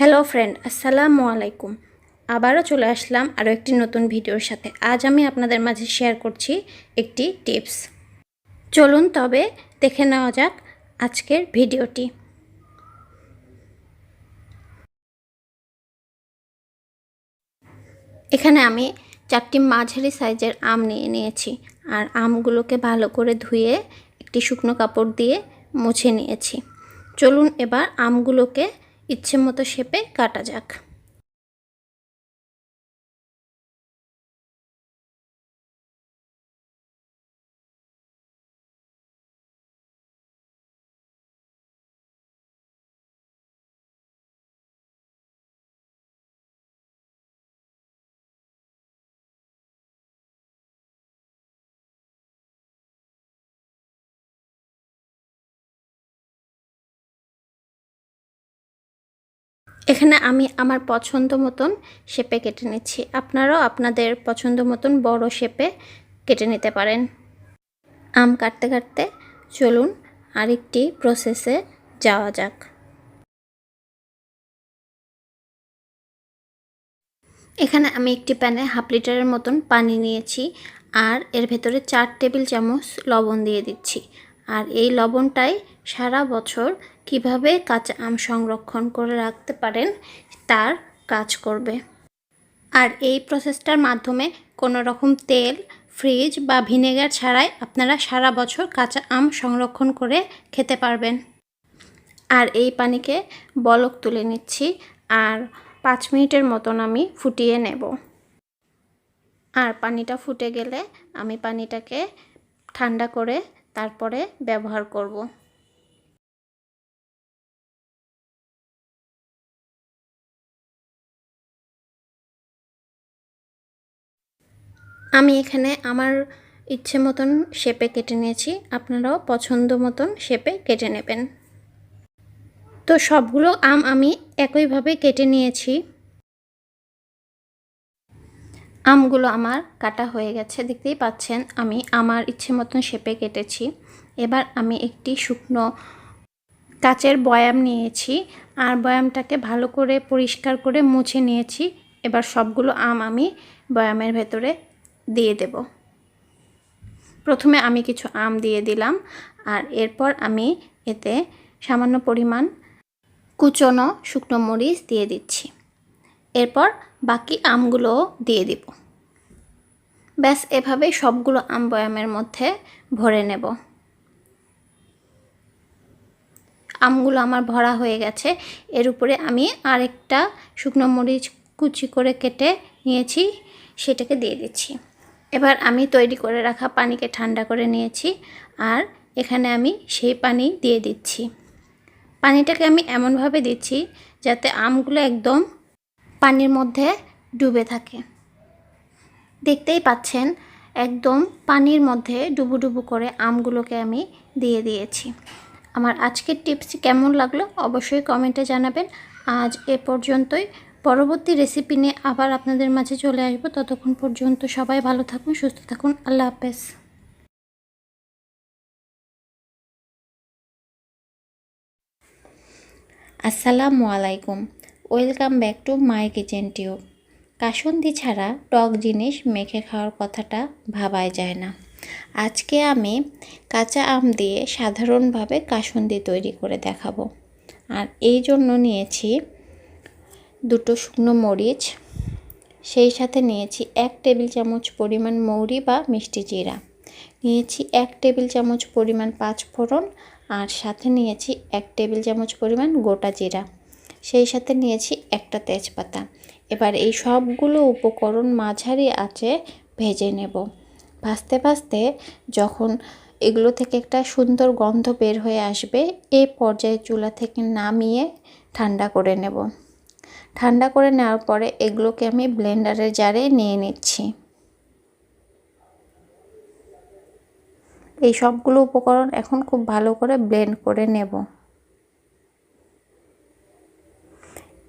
Hello friend, আসসালামু আলাইকুম। আবারও চলে আসলাম আরও একটি নতুন ভিডিওর সাথে। আজ আমি আপনাদের মাঝে শেয়ার করছি একটি টিপস। চলুন তবে দেখে নেওয়া যাক আজকের ভিডিওটি। এখানে আমি চারটি মাঝারি সাইজের আম নিয়ে নিয়েছি আর আমগুলোকে ভালো করে ধুয়ে একটি শুকনো কাপড় দিয়ে মুছে নিয়েছি। চলুন এবার আমগুলোকে ইচ্ছে মতো শেপে কাটা যাক। এখানে আমি আমার পছন্দ মতন শেপে কেটে নিচ্ছি। আপনারাও আপনাদের পছন্দ মতন বড় শেপে কেটে নিতে পারেন। আম কাটতে কাটতে চলুন আরেকটি প্রসেসে যাওয়া যাক। এখানে আমি একটি প্যানে হাফ লিটারের মতন পানি নিয়েছি আর এর ভেতরে চার টেবিল চামচ লবণ দিয়ে দিচ্ছি। আর এই লবণটাই সারা বছর কীভাবে কাঁচা আম সংরক্ষণ করে রাখতে পারেন, তার কাজ করবে। আর এই প্রসেসটার মাধ্যমে কোনো রকম তেল ফ্রিজ বা ভিনেগার ছাড়াই আপনারা সারা বছর কাঁচা আম সংরক্ষণ করে খেতে পারবেন। আর এই পানিকে বলক তুলে নিচ্ছি আর পাঁচ মিনিটের মতন আমি ফুটিয়ে নেব। আর পানিটা ফুটে গেলে আমি পানিটাকে ঠান্ডা করে তারপরে ব্যবহার করব। আমি এখানে আমার ইচ্ছে মতন শেপে কেটে নিয়েছি। আপনারাও পছন্দ মতন শেপে কেটে নেবেন। তো সবগুলো আম আমি একইভাবে কেটে নিয়েছি। আমগুলো আমার কাটা হয়ে গেছে, দেখতেই পাচ্ছেন আমি আমার ইচ্ছে মতন শেপে কেটেছি। এবার আমি একটি শুকনো কাচের বয়াম নিয়েছি আর বয়ামটাকে ভালো করে পরিষ্কার করে মুছে নিয়েছি। এবার সবগুলো আম আমি বয়ামের ভেতরে দিয়ে দেব। প্রথমে আমি কিছু আম দিয়ে দিলাম আর এরপর আমি এতে সামান্য পরিমাণ কুচনো শুকনো মরিচ দিয়ে দিচ্ছি। এরপর বাকি আমগুলো দিয়ে দিব। ব্যাস, এভাবে সবগুলো আম বয়ামের মধ্যে ভরে নেব। আমগুলো আমার ভরা হয়ে গেছে। এর উপরে আমি আরেকটা শুকনো মরিচ কুচি করে কেটে নিয়েছি, সেটাকে দিয়ে দিচ্ছি। এবার আমি তৈরি করে রাখা পানিকে ঠান্ডা করে নিয়েছি আর এখানে আমি সেই পানি দিয়ে দিচ্ছি। পানিটাকে আমি এমনভাবে দিচ্ছি যাতে আমগুলো একদম পানির মধ্যে ডুবে থাকে। দেখতেই পাচ্ছেন, একদম পানির মধ্যে ডুবু ডুবু করে আমগুলোকে আমি দিয়ে দিয়েছি। আমার আজকের টিপস কেমন লাগল অবশ্যই কমেন্টে জানাবেন। আজ এ পর্যন্তই। পরবর্তী রেসিপি নিয়ে আবার আপনাদের মাঝে চলে আসব। ততক্ষণ পর্যন্ত সবাই ভালো থাকুন, সুস্থ থাকুন। আল্লাহ হাফেজ। আসসালামু আলাইকুম। Welcome back to my kitchen tube. Kasundi ছাড়া টক জিনিস মেখে খাওয়ার কথাটা ভাবাই যায় না। আজকে আমি কাঁচা আম দিয়ে সাধারণভাবে কাসন্দি তৈরি করে দেখাবো। আর এই জন্য নিয়েছি দুটো শুকনো মরিচ, সেই সাথে নিয়েছি এক টেবিল চামচ পরিমাণ মৌরি বা মিষ্টি জিরা। নিয়েছি এক টেবিল চামচ পরিমাণ পাঁচ ফোড়ন আর সাথে নিয়েছি এক টেবিল চামচ পরিমাণ গোটা জিরা। সেই সাথে নিয়েছি একটা তেজপাতা। এবার এই সবগুলো উপকরণ মাঝারি আঁচে ভেজে নেব। ভাজতে ভাজতে যখন এগুলো থেকে একটা সুন্দর গন্ধ বের হয়ে আসবে এই পর্যায়ে চুলা থেকে নামিয়ে ঠান্ডা করে নেব। ঠান্ডা করে নেওয়ার পরে এগুলোকে আমি ব্লেন্ডারের জারে নিয়ে নিচ্ছি। এই সবগুলো উপকরণ এখন খুব ভালো করে ব্লেন্ড করে নেব।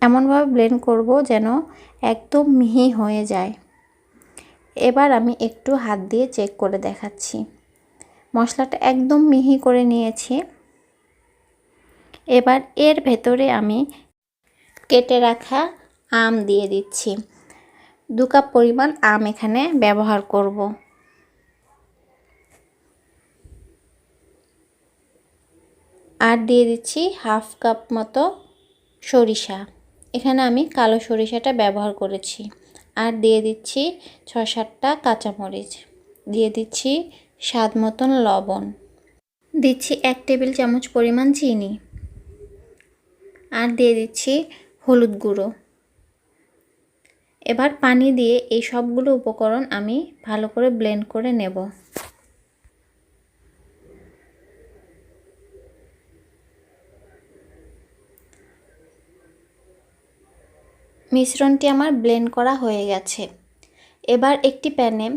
এমনভাবে ব্লেন্ড করব যেন একদম মিহি হয়ে যায়। এবার আমি একটু হাত দিয়ে চেক করে দেখাচ্ছি। মশলাটা একদম মিহি করে নিয়েছি। এবার এর ভেতরে আমি কেটে রাখা আম দিয়ে দিচ্ছি। দু কাপ পরিমাণ আম এখানে ব্যবহার করব। আর দিয়ে দিচ্ছি হাফ কাপ মতো সরিষা। এখানে আমি কালো সরিষাটা ব্যবহার করেছি। আর দিয়ে দিচ্ছি ছ সাতটা কাঁচামরিচ। দিয়ে দিচ্ছি স্বাদ মতন লবণ। দিচ্ছি এক টেবিল চামচ পরিমাণ চিনি। আর দিয়ে দিচ্ছি হলুদ গুঁড়ো। এবার পানি দিয়ে এই সবগুলো উপকরণ আমি ভালো করে ব্লেন্ড করে নেব। মিশ্রণটি আমার ব্লেন্ড করা হয়ে গেছে। এবার একটি প্যানে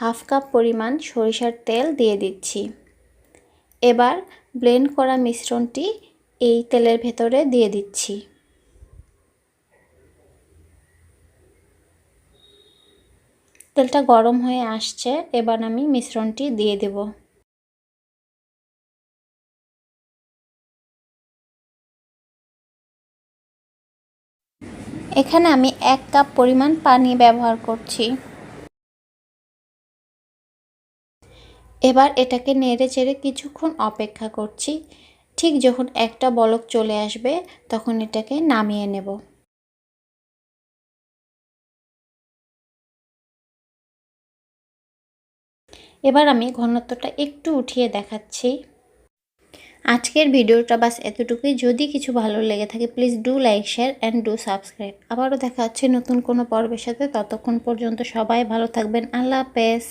হাফ কাপ পরিমাণ সরিষার তেল দিয়ে দিচ্ছি। এবার ব্লেন্ড করা মিশ্রণটি এই তেলের ভেতরে দিয়ে দিচ্ছি। তেলটা গরম হয়ে আসছে, এবার আমি মিশ্রণটি দিয়ে দেব। এখানে আমি এক কাপ পরিমাণ পানি ব্যবহার করছি। এবার এটাকে নেড়ে চেড়ে কিছুক্ষণ অপেক্ষা করছি। ঠিক যখন একটা বলক চলে আসবে, তখন এটাকে নামিয়ে নেব। এবার আমি ঘনত্বটা একটু উঠিয়ে দেখাচ্ছি। আজকের ভিডিওটা বাস এতটুকুই। যদি কিছু ভালো লেগে থাকে please do like share and do subscribe আবারও দেখা হচ্ছে নতুন কোনো পর্বের সাথে। ততক্ষণ পর্যন্ত সবাই ভালো থাকবেন। আল্লাহ হাফেজ।